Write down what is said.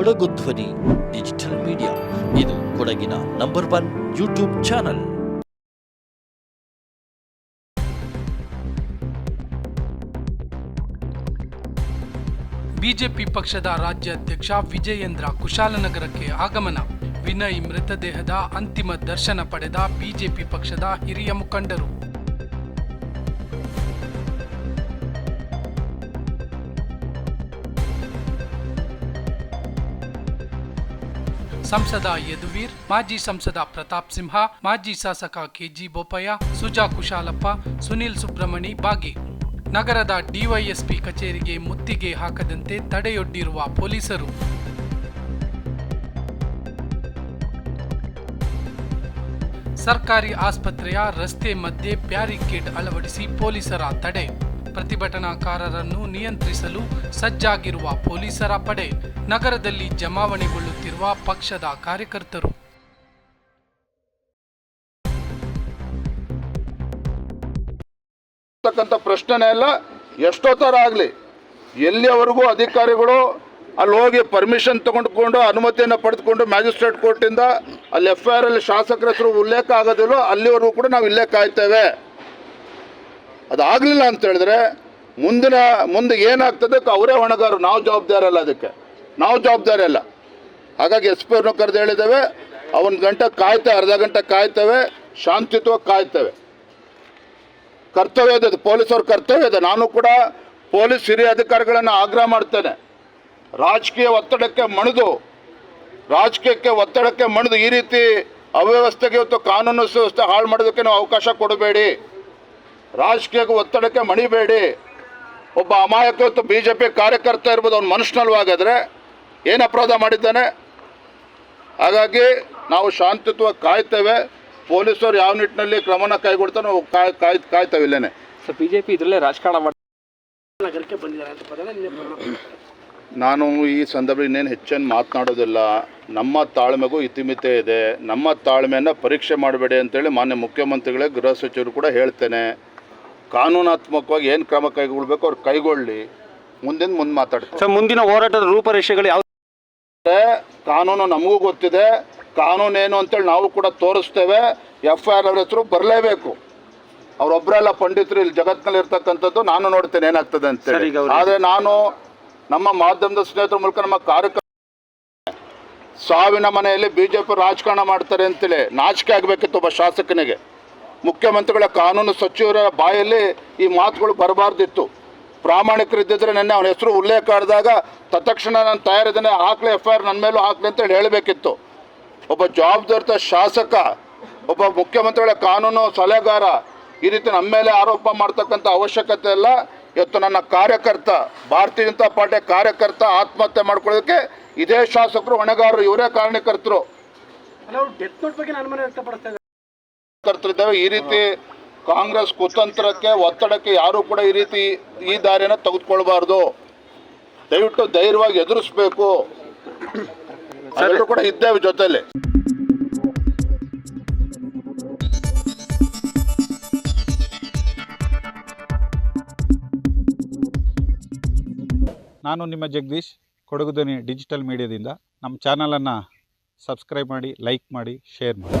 ಕೊಡಗು ಧ್ವನಿ, digital media. ಇದು ಕೊಡಗಿನ number one YouTube channel. BJP ಪಕ್ಷದ ರಾಜ್ಯಾಧ್ಯಕ್ಷ ವಿಜಯೇಂದ್ರ ಕುಶಾಲನಗರಕ್ಕೆ ಆಗಮನ. ವಿನಯ್ ಮೃತದೇಹದ ಅಂತಿಮ ದರ್ಶನ ಪಡೆದ ಬಿಜೆಪಿ ಪಕ್ಷದ ಹಿರಿಯ ಮುಖಂಡರು. ಸಂಸದ ಯದುವೀರ್, ಮಾಜಿ ಸಂಸದ ಪ್ರತಾಪ್ ಸಿಂಹ, ಮಾಜಿ ಶಾಸಕ ಕೆಜಿ ಬೋಪಯ್ಯ, ಸುಜಾ ಕುಶಾಲಪ್ಪ, ಸುನಿಲ್ ಸುಬ್ರಹ್ಮಣಿ ಬಾಗಿ. ನಗರದ ಡಿವೈಎಸ್ಪಿ ಕಚೇರಿಗೆ ಮುತ್ತಿಗೆ ಹಾಕದಂತೆ ತಡೆಯೊಡ್ಡಿರುವ ಪೊಲೀಸರು. ಸರ್ಕಾರಿ ಆಸ್ಪತ್ರೆಯ ರಸ್ತೆ ಮಧ್ಯೆ ಬ್ಯಾರಿಕೇಡ್ ಅಳವಡಿಸಿ ಪೊಲೀಸರ ತಡೆ. ಪ್ರತಿಭಟನಾಕಾರರನ್ನು ನಿಯಂತ್ರಿಸಲು ಸಜ್ಜಾಗಿರುವ ಪೊಲೀಸರ ಪಡೆ ನಗರದಲ್ಲಿ ಜಮಾವಣೆಗೊಳ್ಳುತ್ತಿರುವ ಪಕ್ಷದ ಕಾರ್ಯಕರ್ತರು. ಪ್ರಶ್ನೆನೇ ಇಲ್ಲ. ಎಷ್ಟೋ ಥರ ಆಗಲಿ, ಎಲ್ಲಿಯವರೆಗೂ ಅಧಿಕಾರಿಗಳು ಅಲ್ಲಿ ಹೋಗಿ ಪರ್ಮಿಷನ್ ತಗೊಂಡ್ಕೊಂಡು ಅನುಮತಿಯನ್ನು ಪಡೆದುಕೊಂಡು ಮ್ಯಾಜಿಸ್ಟ್ರೇಟ್ ಕೋರ್ಟಿಂದ ಅಲ್ಲಿ ಎಫ್ ಐ ಆರ್ ಅಲ್ಲಿ ಶಾಸಕರ ಹೆಸರು ಉಲ್ಲೇಖ ಆಗೋದಿಲ್ಲೋ ಅಲ್ಲಿವರೆಗೂ ಕೂಡ ನಾವು ಇಲ್ಲೇ ಕಾಯ್ತೇವೆ. ಅದಾಗಲಿಲ್ಲ ಅಂತ ಹೇಳಿದ್ರೆ ಮುಂದಿನ ಮುಂದೆ ಏನಾಗ್ತದೆ ಅವರೇ ಹೊಣೆಗಾರರು. ನಾವು ಜವಾಬ್ದಾರಿ ಅಲ್ಲ ಅದಕ್ಕೆ. ನಾವು ಜವಾಬ್ದಾರಿ ಅಲ್ಲ. ಹಾಗಾಗಿ ಎಸ್ ಪಿ ಅವ್ರನ್ನ ಕರೆದು ಹೇಳಿದ್ದೇವೆ. ಅವನ ಗಂಟೆ ಕಾಯ್ತೇವೆ, ಅರ್ಧ ಗಂಟೆ ಕಾಯ್ತೇವೆ, ಶಾಂತಿಯುತವಾಗಿ ಕಾಯ್ತೇವೆ. ಕರ್ತವ್ಯ ಇದೆ ಪೊಲೀಸವ್ರ ಕರ್ತವ್ಯ ಇದೆ. ನಾನು ಕೂಡ ಪೊಲೀಸ್ ಹಿರಿಯ ಅಧಿಕಾರಿಗಳನ್ನು ಆಗ್ರಹ ಮಾಡ್ತೇನೆ. ರಾಜಕೀಯ ಒತ್ತಡಕ್ಕೆ ಮಣಿದು, ರಾಜಕೀಯಕ್ಕೆ ಒತ್ತಡಕ್ಕೆ ಮಣಿದು ಈ ರೀತಿ ಅವ್ಯವಸ್ಥೆಗೆ ಇವತ್ತು ಕಾನೂನು ಸುವ್ಯವಸ್ಥೆ ಹಾಳು ಮಾಡೋದಕ್ಕೆ ನಾವು ಅವಕಾಶ ಕೊಡಬೇಡಿ. ರಾಜಕೀಯಕ್ಕೆ ಒತ್ತಡಕ್ಕೆ ಮಣಿಬೇಡಿ. ಒಬ್ಬ ಅಮಾಯಕ ಬಿ ಜೆ ಪಿ ಕಾರ್ಯಕರ್ತ ಇರ್ಬೋದು ಅವ್ನು ಮನುಷ್ಯನಲ್ವಾಗಾದರೆ ಏನು ಅಪರಾಧ ಮಾಡಿದ್ದಾನೆ? ಹಾಗಾಗಿ ನಾವು ಶಾಂತಿತ್ವ ಕಾಯ್ತೇವೆ. ಪೊಲೀಸರು ಯಾವ ನಿಟ್ಟಿನಲ್ಲಿ ಕ್ರಮನ ಕೈಗೊಡ್ತಾ ನಾವು ಕಾಯ್ ಕಾಯ್ ಕಾಯ್ತೇವೆ ಇಲ್ಲೇನೆ. ಸರ್ ಪಿ ಇದರಲ್ಲೇ ರಾಜಕಾರಣ ಮಾಡಿ ನಗರಕ್ಕೆ ಬಂದಿದ್ದಾರೆ ನಾನು ಈ ಸಂದರ್ಭ ಇನ್ನೇನು ಹೆಚ್ಚೇನು ಮಾತನಾಡೋದಿಲ್ಲ. ನಮ್ಮ ತಾಳ್ಮೆಗೂ ಇತಿಮಿತೆ ಇದೆ. ನಮ್ಮ ತಾಳ್ಮೆಯನ್ನು ಪರೀಕ್ಷೆ ಮಾಡಬೇಡಿ ಅಂತೇಳಿ ಮಾನ್ಯ ಮುಖ್ಯಮಂತ್ರಿಗಳೇ ಗೃಹ ಸಚಿವರು ಕೂಡ ಹೇಳ್ತೇನೆ. ಕಾನೂನಾತ್ಮಕವಾಗಿ ಏನು ಕ್ರಮ ಕೈಗೊಳ್ಬೇಕು ಅವ್ರು ಕೈಗೊಳ್ಳಿ. ಮುಂದಿನ ಮುಂದೆ ಮಾತಾಡ್ತೀವಿ ಸರ್ ಮುಂದಿನ ಹೋರಾಟದ ರೂಪರೇಷೆಗಳು ಯಾವ ಕಾನೂನು ನಮಗೂ ಗೊತ್ತಿದೆ. ಕಾನೂನು ಏನು ಅಂತೇಳಿ ನಾವು ಕೂಡ ತೋರಿಸ್ತೇವೆ. ಎಫ್ ಐ ಆರ್ ಅವ್ರ ಹೆಸರು ಬರಲೇಬೇಕು. ಅವರೊಬ್ಬರೆಲ್ಲ ಪಂಡಿತರು ಇಲ್ಲಿ ಜಗತ್ತಿನಲ್ಲಿ ಇರ್ತಕ್ಕಂಥದ್ದು ನಾನು ನೋಡ್ತೇನೆ ಏನಾಗ್ತದೆ ಅಂತ ಅಂತೇಳಿ ಆದರೆ ನಾನು ನಮ್ಮ ಮಾಧ್ಯಮದ ಸ್ನೇಹಿತರ ಮೂಲಕ ನಮ್ಮ ಕಾರ್ಯಕ್ರಮ ಸಾವಿನ ಮನೆಯಲ್ಲಿ ಬಿ ಜೆ ಪಿ ರಾಜಕಾರಣ ಮಾಡ್ತಾರೆ ಅಂತೇಳಿ ನಾಚಿಕೆ ಆಗಬೇಕಿತ್ತು ಒಬ್ಬ ಶಾಸಕನಿಗೆ. ಮುಖ್ಯಮಂತ್ರಿಗಳ ಕಾನೂನು ಸಚಿವರ ಬಾಯಲ್ಲಿ ಈ ಮಾತುಗಳು ಬರಬಾರ್ದಿತ್ತು. ಪ್ರಾಮಾಣಿಕರಿದ್ದರೆ ನೆನ್ನೆ ಅವನ ಹೆಸರು ಉಲ್ಲೇಖ ಆಡಿದಾಗ ತತ್ಕ್ಷಣ ನಾನು ತಯಾರಿದ್ದೇನೆ ಹಾಕ್ಲಿ ಎಫ್ ಐ ಆರ್ ನನ್ನ ಮೇಲೂ ಹಾಕ್ಲಿ ಅಂತೇಳಿ ಹೇಳಬೇಕಿತ್ತು. ಒಬ್ಬ ಜವಾಬ್ದಾರಿತ ಶಾಸಕ, ಒಬ್ಬ ಮುಖ್ಯಮಂತ್ರಿಗಳ ಕಾನೂನು ಸಲಹೆಗಾರ ಈ ರೀತಿ ನಮ್ಮ ಮೇಲೆ ಆರೋಪ ಮಾಡ್ತಕ್ಕಂಥ ಅವಶ್ಯಕತೆ ಇಲ್ಲ. ಇವತ್ತು ನನ್ನ ಕಾರ್ಯಕರ್ತ, ಭಾರತೀಯ ಜನತಾ ಪಾರ್ಟಿಯ ಕಾರ್ಯಕರ್ತ ಆತ್ಮಹತ್ಯೆ ಮಾಡ್ಕೊಳ್ಳೋದಕ್ಕೆ ಇದೇ ಶಾಸಕರು, ಹೊಣೆಗಾರರು, ಇವರೇ ಕಾರಣಕರ್ತರು. ಕರ್ತರಿದ್ದಾವೆ ಈ ರೀತಿ ಕಾಂಗ್ರೆಸ್ ಕುತಂತ್ರಕ್ಕೆ ಒತ್ತಡಕ್ಕೆ ಯಾರೂ ಕೂಡ ಈ ರೀತಿ ಈ ದಾರಿನ ತೆಗೆದುಕೊಳ್ಬಾರ್ದು. ದಯವಿಟ್ಟು ಧೈರ್ಯವಾಗಿ ಎದುರಿಸ್ಬೇಕು. ಎಲ್ಲರೂ ಕೂಡ ಇದ್ದೇವೆ ಜೊತೆಯಲ್ಲಿ. ನಾನು ನಿಮ್ಮ ಜಗದೀಶ್ ಕೊಡಗುದನಿ ಡಿಜಿಟಲ್ ಮೀಡಿಯಾದಿಂದ. ನಮ್ಮ ಚಾನಲನ್ನು ಸಬ್ಸ್ಕ್ರೈಬ್ ಮಾಡಿ, ಲೈಕ್ ಮಾಡಿ, ಶೇರ್ ಮಾಡಿ.